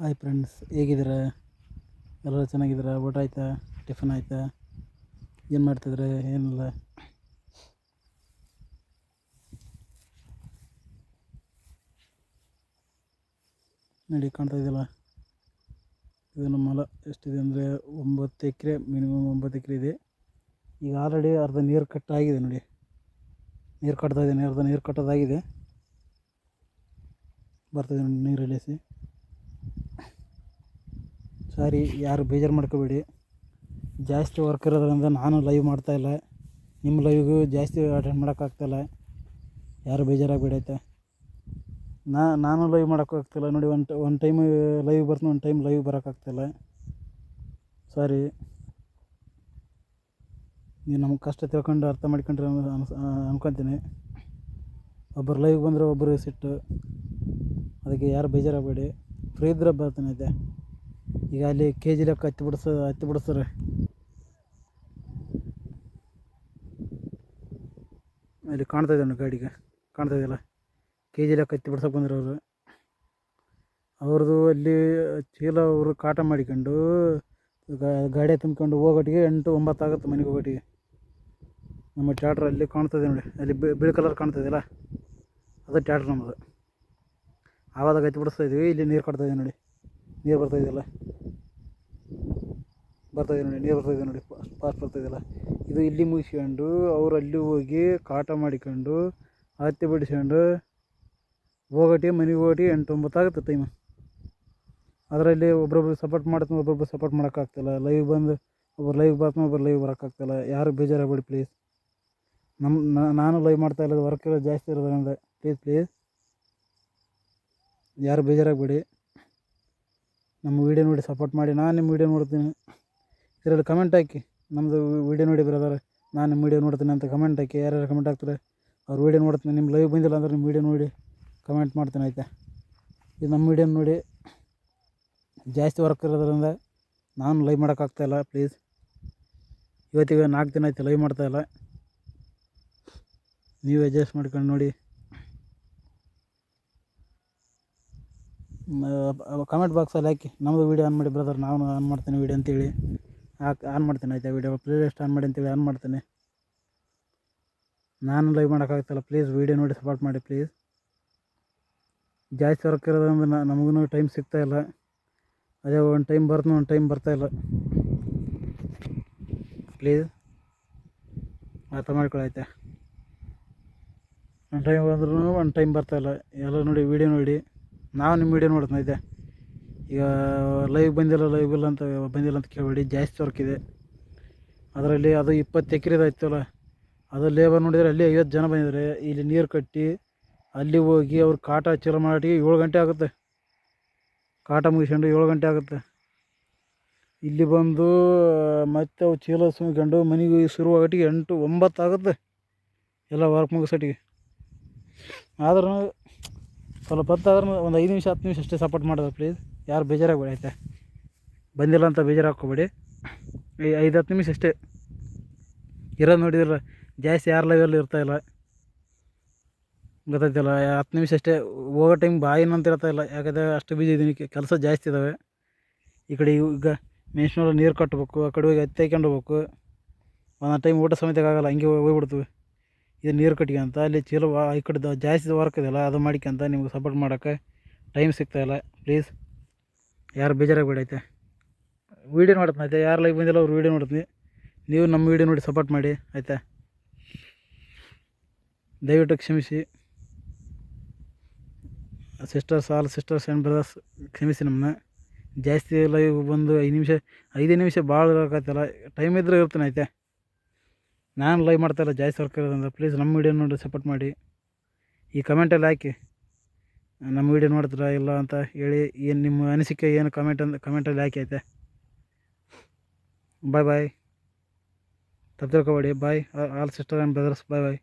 Hi friends ಹೇಗಿದ್ದೀರಾ? ಎಲ್ಲರೂ ಚೆನ್ನಾಗಿದ್ದೀರಾ? ಊಟ ಆಯ್ತಾ? ಟಿಫನ್ ಆಯ್ತಾ? ಏನು ಮಾಡ್ತಿದ್ರೆ? ಏನಿಲ್ಲ. ನೋಡಿ ಕಾಣ್ತಾ ಇದೆಯಲ್ಲ? ಇದು ನಮ್ಮ ಹೊಲ. ಎಷ್ಟಿದೆ ಅಂದರೆ ಒಂಬತ್ತು ಎಕರೆ, ಮಿನಿಮಮ್ ಒಂಬತ್ತು ಎಕರೆ ಇದೆ. ಈಗ ಆಲ್ರೆಡಿ ಅರ್ಧ ನೀರು ಕಟ್ಟಾಗಿದೆ ನೋಡಿ. ನೀರು ಕಟ್ತಾ ಇದ್ದೀನಿ ಅರ್ಧ ನೀರು ಕಟ್ಟೋದಾಗಿದೆ. ಬರ್ತದೆ ನೀರು ಇಳಿಸಿ ಸಾರಿ ಯಾರು ಬೇಜಾರು ಮಾಡ್ಕೋಬೇಡಿ. ಜಾಸ್ತಿ ವರ್ಕ್ ಇರೋದ್ರಿಂದ ನಾನು ಲೈವ್ ಮಾಡ್ತಾಯಿಲ್ಲ ನಿಮ್ಮ ಲೈವ್ಗೂ ಜಾಸ್ತಿ ಅಟೆಂಡ್ ಮಾಡೋಕ್ಕಾಗ್ತಾಯಿಲ್ಲ ಯಾರು ಬೇಜಾರಾಗಬೇಡಿ ಆಯಿತಾ? ನಾ, ನಾನು ಲೈವ್ ಮಾಡೋಕ್ಕಾಗ್ತಿಲ್ಲ ನೋಡಿ ಒನ್ ಟ ಒನ್ ಟೈಮ್ ಲೈವ್ ಬರ್ತೀನಿ, ಒಂದು ಟೈಮ್ ಲೈವ್ ಬರೋಕ್ಕಾಗ್ತಿಲ್ಲ ಸಾರಿ. ನೀವು ನಮ್ಮ ಕಷ್ಟ ತಿಳ್ಕೊಂಡು ಅರ್ಥ ಮಾಡ್ಕೊಂಡ್ರೆ ಅನ್ಸ್ ಅನ್ಕೊತೀನಿ. ಒಬ್ಬರು ಲೈವ್ ಬಂದರೆ ಒಬ್ಬರು ಸಿಟ್ಟು ಅದಕ್ಕೆ ಯಾರು ಬೇಜಾರಾಗಬೇಡಿ ಫ್ರೀ ಇದ್ರೆ ಬರ್ತೀನಿ ಆಯ್ತಾ? ಈಗ ಅಲ್ಲಿ ಕೆ ಜಿ ಲೆಕ್ಕ ಹತ್ತಿ ಬಿಡಿಸ, ಹತ್ತಿ ಬಿಡಿಸ್ತಾರೆ ಅಲ್ಲಿ ಕಾಣ್ತಾ ಇದೆ ನೋಡಿ ಗಾಡಿಗೆ, ಕಾಣ್ತಾ ಇದೆಯಲ್ಲ? ಕೆ ಜಿ ಲೆಕ್ಕ ಹತ್ತಿ ಬಿಡ್ಸಕ್ಕೆ ಅವರು ಅವ್ರದ್ದು ಅಲ್ಲಿ ಚೀಲ ಅವರು ಕಾಟ ಮಾಡಿಕೊಂಡು ಗಾಡಿ ತುಂಬಿಕೊಂಡು ಹೋಗೋಟಿಗೆ ಎಂಟು ಒಂಬತ್ತು ಆಗುತ್ತೆ ಮನೆಗೆ ಹೋಗೋಟಿಗೆ. ನಮ್ಮ ಟ್ಯಾಟ್ರ್ ಅಲ್ಲಿ ಕಾಣ್ತದೆ ನೋಡಿ, ಅಲ್ಲಿ ಬಿಳಿ ಕಲರ್ ಕಾಣ್ತದೆಯಲ್ಲ ಅದು ಟ್ಯಾಟ್ರ್ ನಮ್ಮದು ಆವಾಗ ಎತ್ತಿ ಬಿಡಿಸ್ತಾ ಇದ್ವಿ, ಇಲ್ಲಿ ನೀರು ಇದೆ ನೋಡಿ. ನೀರು ಬರ್ತಾ ಇದೆಯಲ್ಲ ಬರ್ತಾ ಇದೆ ನೋಡಿ, ನೀರು ಬರ್ತಾಯಿದೆ ನೋಡಿ ಪಾಸ್ ಬರ್ತಾ ಇದೆಯಲ್ಲ ಇದು ಇಲ್ಲಿ ಮುಗಿಸ್ಕೊಂಡು ಅವ್ರು ಅಲ್ಲಿ ಹೋಗಿ ಕಾಟ ಮಾಡಿಕೊಂಡು ಹತ್ತಿ ಬಿಡಿಸ್ಕೊಂಡು ಹೋಗೋಟಿ, ಮನೆಗೆ ಹೋಗಿ ಎಂಟು ಒಂಬತ್ತು ಆಗುತ್ತೆ ಟೈಮು ಅದರಲ್ಲಿ ಒಬ್ರೊಬ್ರು ಸಪೋರ್ಟ್ ಮಾಡ್ತೀನಿ ಒಬ್ಬೊಬ್ರು ಸಪೋರ್ಟ್ ಮಾಡೋಕ್ಕಾಗ್ತಿಲ್ಲ ಲೈವ್ ಬಂದು ಒಬ್ಬರು ಲೈವ್ ಬರ್ತಾನೆ ಒಬ್ಬರು ಲೈವ್ ಬರೋಕ್ಕಾಗ್ತಿಲ್ಲ ಯಾರು ಬೇಜಾರಾಗಬೇಡಿ ಪ್ಲೀಸ್ ನಮ್ಮ ನಾನು ಲೈವ್ ಮಾಡ್ತಾ ಇಲ್ಲ ವರ್ಕ್ ಎಲ್ಲ ಜಾಸ್ತಿ ಇರೋದ್ರಿಂದ ಪ್ಲೀಸ್ ಪ್ಲೀಸ್ ಯಾರು ಬೇಜಾರಾಗಬೇಡಿ. ನಮ್ಮ ವೀಡಿಯೋ ನೋಡಿ ಸಪೋರ್ಟ್ ಮಾಡಿ, ನಾನು ನಿಮ್ಮ ವೀಡಿಯೋ ನೋಡ್ತೀನಿ. ಇದರಲ್ಲಿ ಕಮೆಂಟ್ ಹಾಕಿ. ನಮ್ಮದು ವೀಡಿಯೋ ನೋಡಿ ಬ್ರದರ್ ನಾನು ನಿಮ್ಮ ವೀಡಿಯೋ ನೋಡ್ತೀನಿ ಅಂತ ಕಮೆಂಟ್ ಹಾಕಿ. ಯಾರ್ಯಾರು ಕಮೆಂಟ್ ಹಾಕ್ತಾರೆ, ಅವ್ರು ವೀಡಿಯೋ ನೋಡ್ತೀನಿ. ನಿಮ್ಮ ಲೈವ್ ಬಂದಿಲ್ಲ ಅಂದ್ರೆ ನಿಮ್ಮ ವೀಡಿಯೋ ನೋಡಿ ಕಮೆಂಟ್ ಮಾಡ್ತೀನಿ ಆಯಿತಾ? ಇದು ನಮ್ಮ ವೀಡಿಯೋ ನೋಡಿ ಜಾಸ್ತಿ ವರ್ಕ್ ಇರೋದ್ರಿಂದ ನಾನು ಲೈವ್ ಮಾಡೋಕ್ಕಾಗ್ತಾಯಿಲ್ಲ ಪ್ಲೀಸ್ ಇವತ್ತಿಗೆ ನಾಲ್ಕು ದಿನ ಆಯ್ತು ಲೈವ್ ಮಾಡ್ತಾಯಿಲ್ಲ ನೀವು ಅಡ್ಜಸ್ಟ್ ಮಾಡ್ಕೊಂಡು ನೋಡಿ. ಕಮೆಂಟ್ ಬಾಕ್ಸಲ್ಲಿ ಹಾಕಿ. ನಮ್ಮದು ವೀಡಿಯೋ ಆನ್ ಮಾಡಿ ಬ್ರದರ್ ನಾನು ಆನ್ ಮಾಡ್ತೀನಿ ವೀಡಿಯೋ ಅಂತೇಳಿ. ಹಾಕಿ ಆನ್ ಮಾಡ್ತೀನಿ ಆಯಿತಾ ವೀಡಿಯೋ ಪ್ಲೇ ಲಿಸ್ಟ್ ಆನ್ ಮಾಡಿ ಅಂತೇಳಿ ಆನ್ ಮಾಡ್ತೀನಿ. ನಾನು ಲೈವ್ ಮಾಡೋಕ್ಕಾಗ್ತಿಲ್ಲ ಪ್ಲೀಸ್ ವೀಡಿಯೋ ನೋಡಿ ಸಪೋರ್ಟ್ ಮಾಡಿ ಪ್ಲೀಸ್ ಜಾಸ್ತಿ ವರ್ಕ್ ಇರೋದ್ರಿಂದ ನಮಗೂ ಟೈಮ್ ಸಿಗ್ತಾ ಇಲ್ಲ. ಅದೇ ಒಂದು ಟೈಮ್ ಬರ್ತಾನೆ ಒಂದು ಟೈಮ್ ಬರ್ತಾಯಿಲ್ಲ ಪ್ಲೀಸ್ ಅರ್ಥ ಆಯಿತಾ? ಒಂದು ಟೈಮ್ ಬಂದ್ರೂ ಒಂದು ಟೈಮ್ ಬರ್ತಾಯಿಲ್ಲ ಎಲ್ಲ ನೋಡಿ ವೀಡಿಯೋ ನೋಡಿ. ನಾವು ನಿಮ್ಮ ವೀಡಿಯೋ ನೋಡ್ತೀನಿ ಆಯ್ತಾ? ಈಗ ಲೈವ್ ಬಂದಿಲ್ಲ ಲೈವ್ ಇಲ್ಲ ಅಂತ ಬಂದಿಲ್ಲ ಅಂತ ಕೇಳಬೇಡಿ, ಜಾಸ್ತಿ ವರ್ಕ್ ಇದೆ. ಅದರಲ್ಲಿ ಅದು ಇಪ್ಪತ್ತು ಎಕರೆದಾಯ್ತಲ್ಲ ಅದು ಲೇಬರ್ ನೋಡಿದರೆ ಅಲ್ಲಿ ಐವತ್ತು ಜನ ಬಂದಿದ್ದಾರೆ. ಇಲ್ಲಿ ನೀರು ಕಟ್ಟಿ, ಅಲ್ಲಿ ಹೋಗಿ ಅವ್ರು ಕಾಟ ಚಲೋ ಮಾಡಿ ಏಳು ಗಂಟೆ ಆಗುತ್ತೆ. ಕಾಟ ಮುಗಿಸ್ಕೊಂಡು ಏಳು ಗಂಟೆ ಆಗುತ್ತೆ. ಇಲ್ಲಿ ಬಂದು, ಮತ್ತೆ ಅವು ಚೀಲ ಸುಮ್ಕೊಂಡು ಮನೆಗೆ ಶುರುವಾಗಟ್ಟಿಗೆ ಎಂಟು, ಒಂಬತ್ತು ಆಗುತ್ತೆ. ಎಲ್ಲ ವರ್ಕ್ ಮುಗಿಸೋಟಿಗೆ. ಆದ್ರೂ, ಸ್ವಲ್ಪ ಹೊತ್ತಾದ್ರೂ ಒಂದು ಐದು ನಿಮಿಷ, ಹತ್ತು ನಿಮಿಷ ಅಷ್ಟೇ ಸಪೋರ್ಟ್ ಮಾಡೋದು ಪ್ಲೀಸ್ ಯಾರು ಬೇಜಾರಾಗಬೇಡಿ ಆಯಿತಾ? ಬಂದಿಲ್ಲ ಅಂತ ಬೇಜಾರು ಹಾಕ್ಕೋಬೇಡಿ ಈ ಐದು ಹತ್ತು ನಿಮಿಷ ಅಷ್ಟೇ. ಇರೋದು ನೋಡಿದ್ರೆ ಜಾಸ್ತಿ ಯಾರು ಲೈವಲ್ಲಿ ಇರ್ತಾಯಿಲ್ಲ ಗೊತ್ತಾಯ್ತಲ್ಲ ಹತ್ತು ನಿಮಿಷ ಅಷ್ಟೇ ಹೋಗೋ ಟೈಮ್ ಬಾಯಿನ ಅಂತ ಇರ್ತಾ ಇಲ್ಲ. ಯಾಕಂದರೆ ಅಷ್ಟು ಬಿಜಿ ಇದ್ದೀನಿ ಕೆಲಸ ಜಾಸ್ತಿ ಇದ್ದಾವೆ ಈ ಕಡೆ ಈಗ ಮೆಣಸಿನವ್ರು ನೀರು ಕಟ್ಟಬೇಕು ಆ ಕಡೆ ಹೋಗಿ ಹತ್ತಿ ಹಾಕ್ಕೊಂಡು ಹೋಗ್ಬೇಕು. ಒಂದೊಂದು ಟೈಮ್ ಊಟ ಆಗಲ್ಲ, ಹಂಗೆ ಹೋಗ್ಬಿಡ್ತೀವಿ ಇದು ನೀರು ಕಟ್ಕೊಂತ ಅಲ್ಲಿ ಚೀಲ ಈ ಕಡೆ ಜಾಸ್ತಿ ವರ್ಕ್ ಇದೆಯಲ್ಲ, ಅದು ಮಾಡ್ಕೊಂತ ನಿಮ್ಗೆ ಸಪೋರ್ಟ್ ಮಾಡೋಕ್ಕೆ ಟೈಮ್ ಸಿಗ್ತಾಯಿಲ್ಲ ಪ್ಲೀಸ್ ಯಾರು ಬೇಜಾರಾಗಿ ಬಿಡೈತೆ? ವೀಡಿಯೋ ನೋಡ್ತೀನಿ ಆಯ್ತಾ ಯಾರು ಲೈಕ್ ಬಂದಿಲ್ಲ ಅವ್ರು ವೀಡಿಯೋ ನೋಡ್ತೀನಿ. ನೀವು ನಮ್ಮ ವೀಡಿಯೋ ನೋಡಿ ಸಪೋರ್ಟ್ ಮಾಡಿ, ಆಯಿತಾ? ದಯವಿಟ್ಟು ಕ್ಷಮಿಸಿ. Sisters all sisters and brothers ಕ್ಷಮಿಸಿ ನಮ್ಮನ್ನ. ಜಾಸ್ತಿ ಲೈವ್ ಬಂದು ಐದು ನಿಮಿಷ, ಐದೇ ನಿಮಿಷ ಭಾಳ ಇರೋಕ್ಕಾಯ್ತಲ್ಲ ಟೈಮ್ ಇದ್ದರೆ ಇರ್ತೀನಿ ಆಯ್ತಾ ನಾನು ಲೈವ್ ಮಾಡ್ತಾಯಿಲ್ಲ ಜಾಸ್ತಿ ವರ್ಕ್ ಇರೋದಂದ್ರೆ ಪ್ಲೀಸ್ ನಮ್ಮ ವೀಡಿಯೋ ನೋಡಿ ಸಪೋರ್ಟ್ ಮಾಡಿ. ಈ ಕಮೆಂಟಲ್ಲಿ ಹಾಕಿ. ನಮ್ಮ ವೀಡಿಯೋ ನೋಡ್ತೀರಾ ಇಲ್ಲ ಅಂತ ಹೇಳಿ ಏನು ನಿಮ್ಮ ಅನಿಸಿಕೆ, ಏನು ಕಮೆಂಟ್ ಅಂತ ಕಮೆಂಟಲ್ಲಿ ಹಾಕಿ ಐತೆ ಬಾಯ್ ಬಾಯ್ ತಪ್ಪು ತಿಳ್ಕೊಬೇಡಿ. Bye all sister and brothers bye bye